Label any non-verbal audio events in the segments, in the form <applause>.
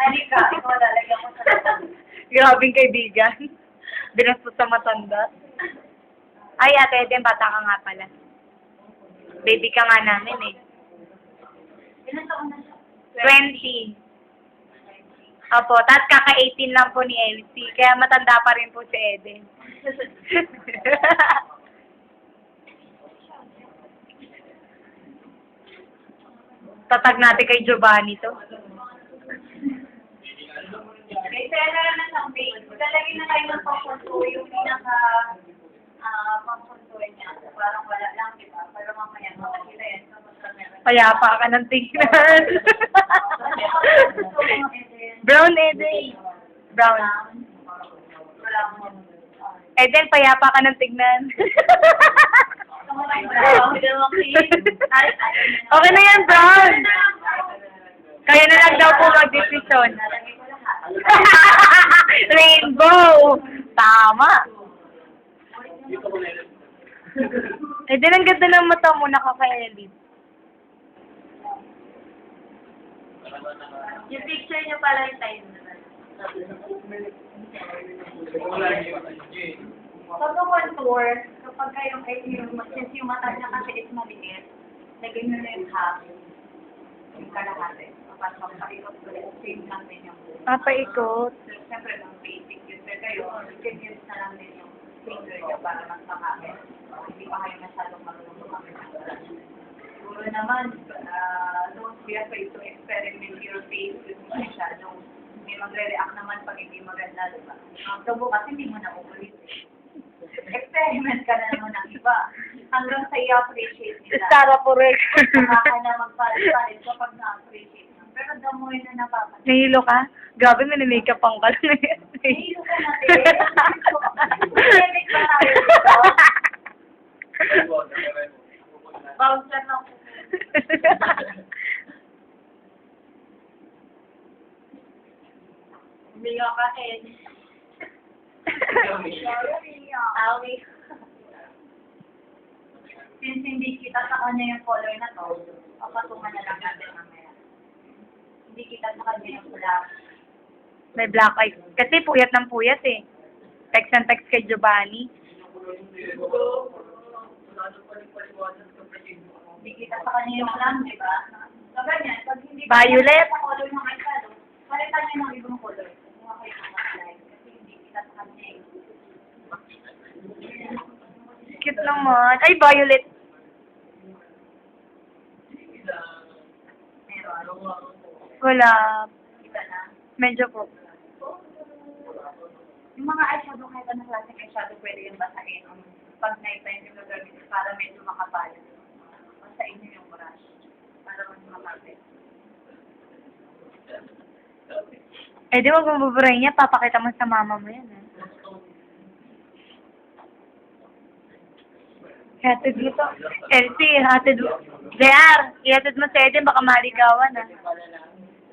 Halika, ikaw lalagyan mo sa Grabing kaibigan. Binastos sa matanda. Ay, ate Eden, bata ka nga pala. Baby ka nga namin eh. Ilan taon na siya? 20. Opo, tapos kaka-18 lang po ni Elsie. Kaya matanda pa rin po si Eden. <laughs> Tatag natin kay Giovanni to. May pera na siyang base. Lalagyan na kayo ng pang-contour, yung pinaka ah pang-contour niya. Parang wala lang, di ba? Pero mamaya, makakita yan. Payapa ka ng tingnan. <laughs> Brown Eden. Brown. Eden, payapa ka ng tignan. <laughs> <laughs> okay na yan, Brown. Kaya na lang daw po lahat. <laughs> Rainbow! Tama. Eden, ang ganda ng mata mo, nakaka-elite. Yung picture niyo pala yung time. Pag contour, kapag kayong ay yung, since yung mata niya kasi is maliit, lagyan niyo na yung half, yung kalahati. Kapag magpaikot ulit, same lang din yung buhok. Papaikot. So, siyempre lang basic yun. Pero kayo, you can use na lang din yung finger niyo para mas makakit. Hindi pa kayo masyadong marunong brush. Siguro naman, uh, don't be afraid to experiment your face with eyeshadow. May magre-react naman pag hindi maganda, di ba? Ang tubo kasi hindi mo na uulit. Experiment ka na naman ng iba. Hanggang sa i-appreciate nila. Sara Porek. Saka ka na magpalit-palit kapag na-appreciate mo. Pero the more na napapansin. Nahilo ka? Grabe, may-makeup ang ka lang. Nahilo ka na din. Pandemic ba tayo dito? Bouncer lang po. Umiga ka, Ed. Awi. Since hindi kita sa kanya yung color na to, papatungan na lang natin mamaya. Hindi kita sa kanya yung black. may black eye. Kasi puyat ng puyat eh. Text and text kay Giovanni. Hindi kita sa kanya yung lang, di ba? So, ganyan, pag hindi Violet. sa color ng eyeshadow, palitan niyo ng ibang color. Kung kayo ng kulay. Kasi hindi kita sa kanya eh. Cute naman. Ay, violet. Wala. Medyo po. Yung mga eyeshadow, kahit anong klaseng eyeshadow, pwede yung basahin. Pag night time yung gagamitin para medyo makapal. Basahin niyo yung brush. Para mas makapal. Eh, di wag mo buburahin niya. Papakita mo sa mama mo yan. Eh. Hatid mo to. Elsie, hatid mo. JR, ihatid mo sa Eden. Baka maligawan ah.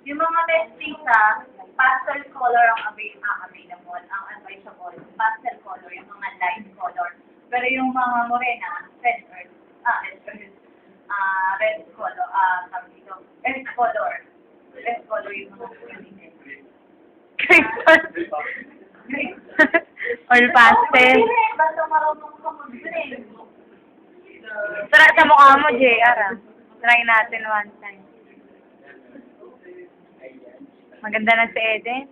Yung mga mestiza, pastel color ang avail ang available, ang advisable. Pastel color, yung mga light color. Pero yung mga morena, red earth, ah, red earth, ah, red color, ah, sabi dito, earth color. Red color yung mga morena. Oil <laughs> pastel. Basta marunong ka mag-drink. Tara sa mukha mo, JR ah. Try natin one time. Maganda na si Eden.